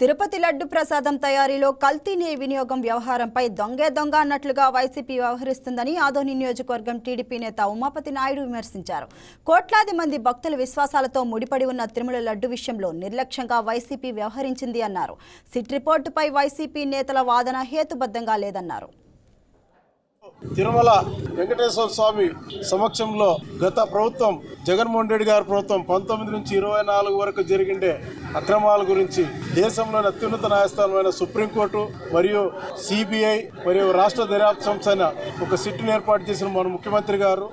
తిరుపతి లడ్డు ప్రసాదం తయారీలో కల్తీ నెయ్యి వినియోగం వ్యవహారంపై దొంగే దొంగ అన్నట్లుగా వైసీపీ వ్యవహరిస్తుందని ఆదోని నియోజకవర్గం టీడీపీ నేత ఉమాపతి నాయుడు విమర్శించారు. కోట్లాది మంది భక్తుల విశ్వాసాలతో ముడిపడి ఉన్న తిరుమల లడ్డు విషయంలో నిర్లక్ష్యంగా వైసీపీ వ్యవహరించింది అన్నారు. సిట్ రిపోర్టుపై వైసీపీ నేతల వాదన హేతుబద్ధంగా లేదన్నారు. తిరుమల వెంకటేశ్వర స్వామి సమక్షంలో గత ప్రభుత్వం జగన్మోహన్ రెడ్డి గారి ప్రభుత్వం పంతొమ్మిది నుంచి ఇరవై నాలుగు వరకు జరిగిండే అక్రమాల గురించి దేశంలోని అత్యున్నత న్యాయస్థానమైన సుప్రీంకోర్టు మరియు సిబిఐ మరియు రాష్ట్ర దర్యాప్తు సంస్థ అయిన ఒక సిట్టును ఏర్పాటు చేసిన మన ముఖ్యమంత్రి గారు.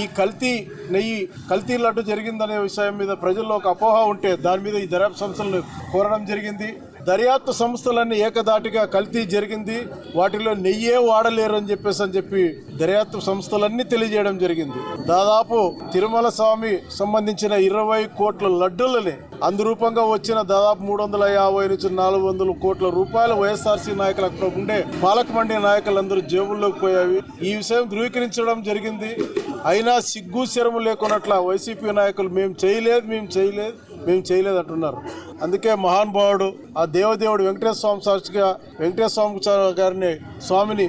ఈ కల్తీ నెయ్యి కల్తీ లడ్డు జరిగిందనే విషయం మీద ప్రజల్లో ఒక అపోహ ఉంటే దాని మీద ఈ దర్యాప్తు సంస్థలను కోరడం జరిగింది. దర్యాప్తు సంస్థలన్నీ ఏకదాటిగా కల్తీ జరిగింది. వాటిలో నెయ్యే వాడలేరు అని చెప్పేసి అని చెప్పి దర్యాప్తు సంస్థలన్నీ తెలియజేయడం జరిగింది. దాదాపు తిరుమల స్వామి సంబంధించిన ఇరవై కోట్ల లడ్డులని అందురూపంగా వచ్చిన దాదాపు మూడు వందల యాభై నుంచి నాలుగు వందల కోట్ల రూపాయలు వైఎస్ఆర్సీ నాయకులు అక్కడ ఉండే పాలక మండలి నాయకులందరూ జేబుల్లోకి పోయావి ఈ విషయం ధృవీకరించడం జరిగింది. అయినా సిగ్గు శరము లేకున్నట్ల వైసీపీ నాయకులు మేము చేయలేదు మేము చేయలేదు మేము చేయలేదంటున్నారు అందుకే మహానుభావుడు ఆ దేవదేవుడు వెంకటేశ్వర స్వామి సాక్షిగా వెంకటేశ్వర స్వామి గారిని స్వామిని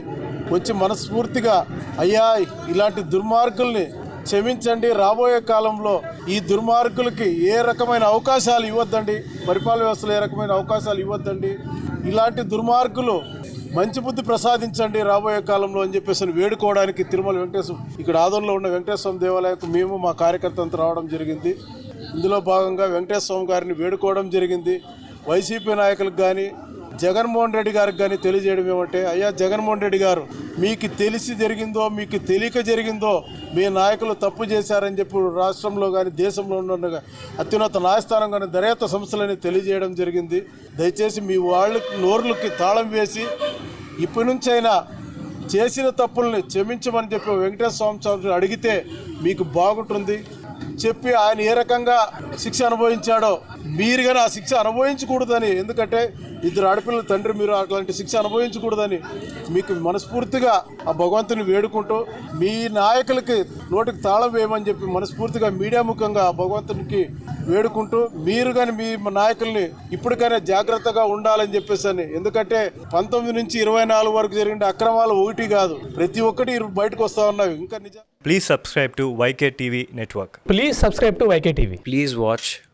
వచ్చి మనస్ఫూర్తిగా అయ్యా ఇలాంటి దుర్మార్గుల్ని క్షమించండి. రాబోయే కాలంలో ఈ దుర్మార్గులకి ఏ రకమైన అవకాశాలు ఇవ్వద్దండి? పరిపాలన వ్యవస్థలో ఏ రకమైన అవకాశాలు ఇవ్వద్దండి? ఇలాంటి దుర్మార్గులు మంచి బుద్ధి ప్రసాదించండి రాబోయే కాలంలో అని చెప్పేసి వేడుకోవడానికి తిరుమల వెంకటేశ్వర ఇక్కడ ఆదోళనలో ఉన్న వెంకటేశ్వర దేవాలయంకు మేము మా కార్యకర్తలతో రావడం జరిగింది. ఇందులో భాగంగా వెంకటేశ్వర స్వామి గారిని వేడుకోవడం జరిగింది. వైసీపీ నాయకులకు కానీ జగన్మోహన్ రెడ్డి గారికి కానీ తెలియజేయడం ఏమంటే అయ్యా జగన్మోహన్ రెడ్డి గారు మీకు తెలిసి జరిగిందో మీకు తెలియక జరిగిందో మీ నాయకులు తప్పు చేశారని చెప్పి రాష్ట్రంలో కానీ దేశంలో ఉన్న అత్యున్నత న్యాయస్థానం కానీ దర్యాప్తు సంస్థలని తెలియజేయడం జరిగింది. దయచేసి మీ వాళ్ళకి నోర్లకి తాళం వేసి ఇప్పటి నుంచైనా చేసిన తప్పుల్ని క్షమించమని చెప్పి వెంకటేశ్వర స్వామి స్వామిని అడిగితే మీకు బాగుంటుంది. చెప్పి ఆయన ఏ రకంగా శిక్ష అనుభవించాడో మీరు కానీ ఆ శిక్ష అనుభవించకూడదని. ఎందుకంటే ఇద్దరు ఆడపిల్లల తండ్రి మీరు అట్లాంటి శిక్ష అనుభవించకూడదని. మీకు మనస్ఫూర్తిగా ఆ భగవంతుని వేడుకుంటూ మీ నాయకులకి నోటికి తాళం వేయమని చెప్పి మనస్ఫూర్తిగా మీడియా ముఖంగా ఆ భగవంతునికి వేడుకుంటూ మీరు కానీ మీ నాయకుల్ని ఇప్పటికైనా జాగ్రత్తగా ఉండాలని చెప్పేసి అని. ఎందుకంటే పంతొమ్మిది నుంచి ఇరవై నాలుగు వరకు జరిగిన అక్రమాలు ఒకటి కాదు. ప్రతి ఒక్కటి బయటకు వస్తా ఉన్నవి ఇంకా నిజం Please subscribe to YK TV Network. Please subscribe to YK TV. Please watch